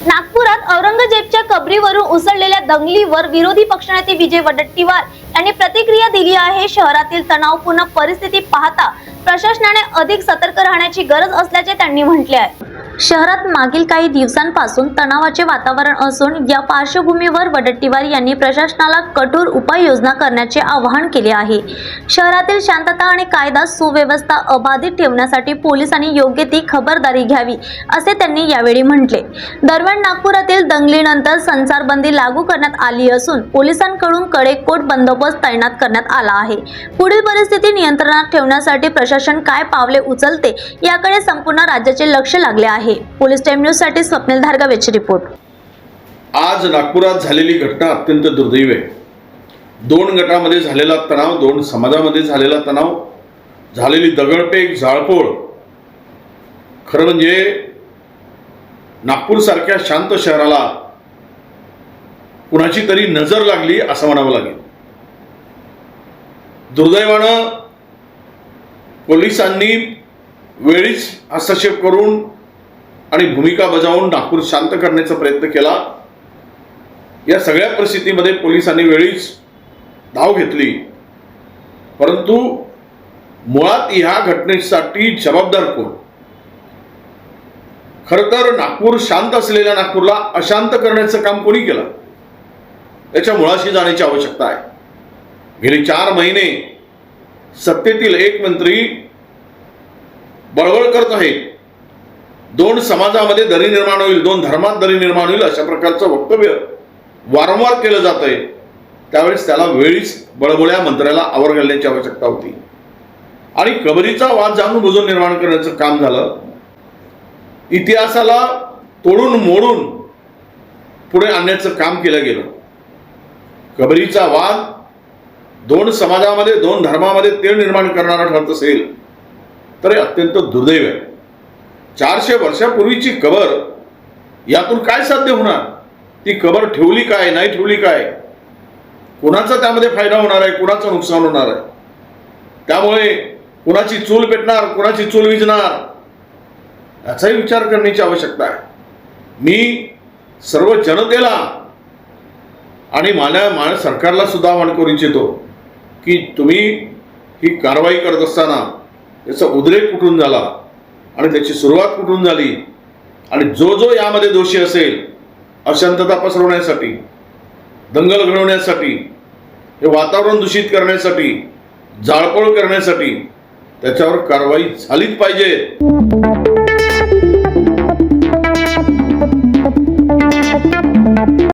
नागपुरात औरंगजेबच्या कबरीवरून उसळलेल्या दंगलीवर विरोधी पक्षनेते विजय वडट्टीवार यांनी प्रतिक्रिया दिली आहे. शहरातील तणावपूर्ण परिस्थिती पाहता प्रशासनाने अधिक सतर्क राहण्याची गरज असल्याचे त्यांनी म्हटले आहे. शहरात मागील काही दिवसांपासून तणावाचे वातावरण असून या पार्श्वभूमीवर वडट्टीवार यांनी प्रशासनाला कठोर उपाययोजना करण्याचे आवाहन केले आहे. शहरातील शांतता आणि कायदा सुव्यवस्था अबाधित ठेवण्यासाठी पोलिसांनी योग्य ती खबरदारी घ्यावी असे त्यांनी यावेळी म्हटले. दरम्यान नागपुरातील दंगलीनंतर संचारबंदी लागू करण्यात आली असून पोलिसांकडून कडेकोट बंदोबस्त तैनात करण्यात आला आहे. पुढील परिस्थिती नियंत्रणात ठेवण्यासाठी प्रशासन काय पावले उचलते याकडे संपूर्ण राज्याचे लक्ष लागले आहे. पोलीस टाइम न्यूजसाठी स्वप्नील धारगाव याची रिपोर्ट. आज नागपुरात झालेली घटना अत्यंत दुर्दैव आहे. दोन गटामध्ये झालेला तणाव दोन समाजामध्ये झालेला तणाव झालेली दगडफेक जाळपोळ खरं म्हणजे नागपूरसारख्या शांत शहराला कुणाची तरी नजर लागली असं म्हणावं लागेल. दुर्दैवानं पोलिसांनी वेळीच हस्तक्षेप करून आणि भूमिका बजावून नागपूर शांत करण्याचा प्रयत्न केला. या सगळ्या परिस्थितीमध्ये पोलिसांनी वेळीच धाव घेतली. परंतु मुळात ह्या घटनेसाठी जबाबदार कोण? खरं तर नागपूर शांत असलेल्या नागपूरला अशांत करण्याचं काम कोणी केलं? त्याच्या मुळाशी जाण्याची आवश्यकता आहे. गेले चार महिने सत्तेतील एक मंत्री बळबळ करत आहेत. दोन समाजामध्ये दरी निर्माण होईल दोन धर्मात दरी निर्माण होईल अशा प्रकारचं वक्तव्य वारंवार केलं जात आहे त्यावेळेस त्याला वेळीच बळबळ्या मंत्र्याला आवर घालण्याची आवश्यकता होती. आणि कबरीचा वाद जाणून बुजून निर्माण करण्याचं काम झालं. इतिहासाला तोडून मोडून पुढे आणण्याचं काम केलं गेलं. कबरीचा वाद दोन समाजामध्ये दोन धर्मामध्ये तेढ निर्माण करणारा ठरत असेल तर हे अत्यंत दुर्दैव आहे. चारशे वर्षापूर्वीची कबर यातून काय साध्य होणार? ती कबर ठेवली काय नाही ठेवली काय? कुणाचा त्यामध्ये फायदा होणार आहे कुणाचं नुकसान होणार आहे? त्यामुळे कुणाची चूल पेटणार कुणाची चूल विजणार याचाही विचार करण्याची आवश्यकता आहे. मी सर्व जनतेला आणि माझ्या माझ्या सरकारला सुद्धा आवाहन करू इच्छितो की तुम्ही ही कारवाई करत असताना याचा उद्रेक कुठून झाला? आणि त्याची सुरुवात कुठून झाली? आणि जो जो यामध्ये दोषी असेल अशांतता पसरवण्यासाठी दंगल घडवण्यासाठी हे वातावरण दूषित करण्यासाठी जाळपोळ करण्यासाठी त्याच्यावर कारवाई झालीच पाहिजे.